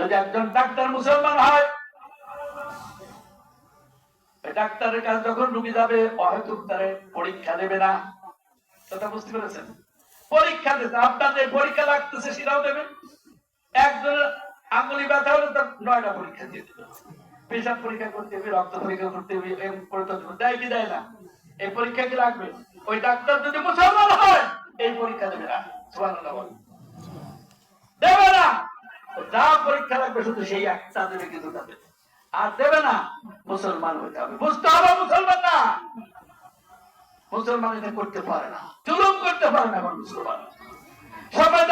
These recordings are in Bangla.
যদি একজন ডাক্তার মুসলমান হয় ডাক্তারের কাছে যখন রুগী যাবে হয়তো তারে পরীক্ষা দেবে না। কথা বুঝতে পেরেছেন? পরীক্ষা দিতে আপনার যে পরীক্ষা লাগতেছে, সেটাও দেবে একজনের আঙ্গুলি ব্যথা হলে তার নয়টা পরীক্ষা দিয়ে দেবে পেশাব পরীক্ষা করতে হবে, রক্ত পরীক্ষা করতে হবে দেয় কি দেয় না? এই পরীক্ষা কি লাগবে? ওই ডাক্তার যদি মুসলমান হয়, এই পরীক্ষা দেবে না। বলেন। দেবে না! যা পরীক্ষা লাগবে শুধু সেই একটা দেবে। কিন্তু আর দেবে না, মুসলমান হইতে হবে। বুঝতে হবে মুসলমান না মুসলমান এটা করতে পারে না। জুলুম করতে পারে না এখন মুসলমান। সবাই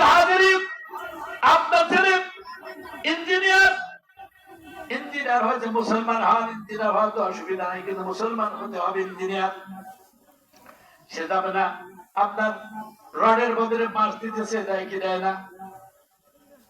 আপনার ছেলে ইঞ্জিনিয়ার। ইঞ্জিনিয়ার হয়েছে মুসলমান হন ইঞ্জিনিয়ার হয়তো অসুবিধা নাই, কিন্তু মুসলমান হতে হবে ইঞ্জিনিয়ার। সে যাবে না। আপনার রডের বদলে মাছ দিতেছে, দেয় কি দেয় না?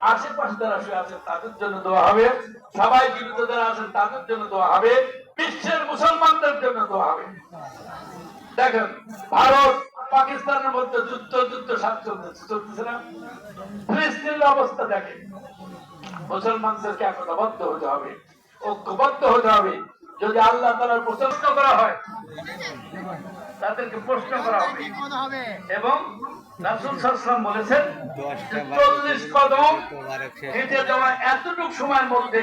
আশেপাশে যারা শুয়ে আছেন, তাদের জন্য দোয়া হবে। সবাই জীবিত যারা আছেন, তাদের জন্য দোয়া হবে। বিশ্বের মুসলমানদের জন্য দোয়া হবে। দেখেন, ভারত পাকিস্তানের মধ্যে যুদ্ধ যুদ্ধ সাত চলতেছে চলতেছে না? ফিলিস্তিনের অবস্থা দেখেন। মুসলমানদেরকে একতাবদ্ধ হতে হবে, ঐক্যবদ্ধ হতে হবে। যদি আল্লাহ তালার প্রশ্ন করা হয়, তাদেরকে প্রশ্ন করা হবে। এবং বলেছেন চল্লিশ কদম হেঁটে যাওয়া এতটুকু সময়ের মধ্যে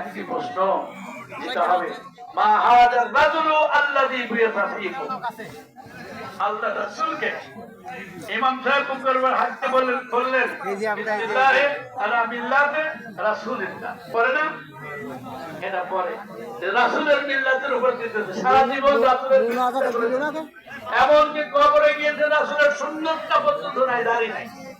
একটি প্রশ্ন, যেটা হবে মা হাজার রাজুলু আল্লাযী বুয়াসা ফীকুম আল্লাহ রাসূলকে ইমাম সাহেব মুকররম হাজতে বললেন বললেন বিসমিল্লাহি আলা মিল্লাতে রাসূলিল্লাহ। পরে না? এটা পরে। রাসূলের মিল্লাতের উপর দিতেছে। সারা জীবন রাসূলের। এমনকি কবরে গিয়েছে রাসূলের সুন্নতটা পর্যন্ত নাই দাঁড়িয়ে নাই।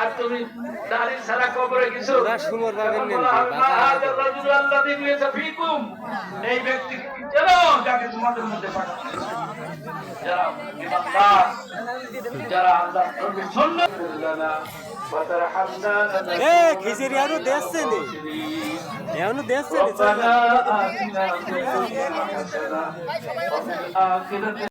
আর তুমি দাড়ি ছাড়া কবরে। এই যাকে তোমাদের মধ্যে খিচুড়ি আরও দেখছে নি। এখনও দেখছে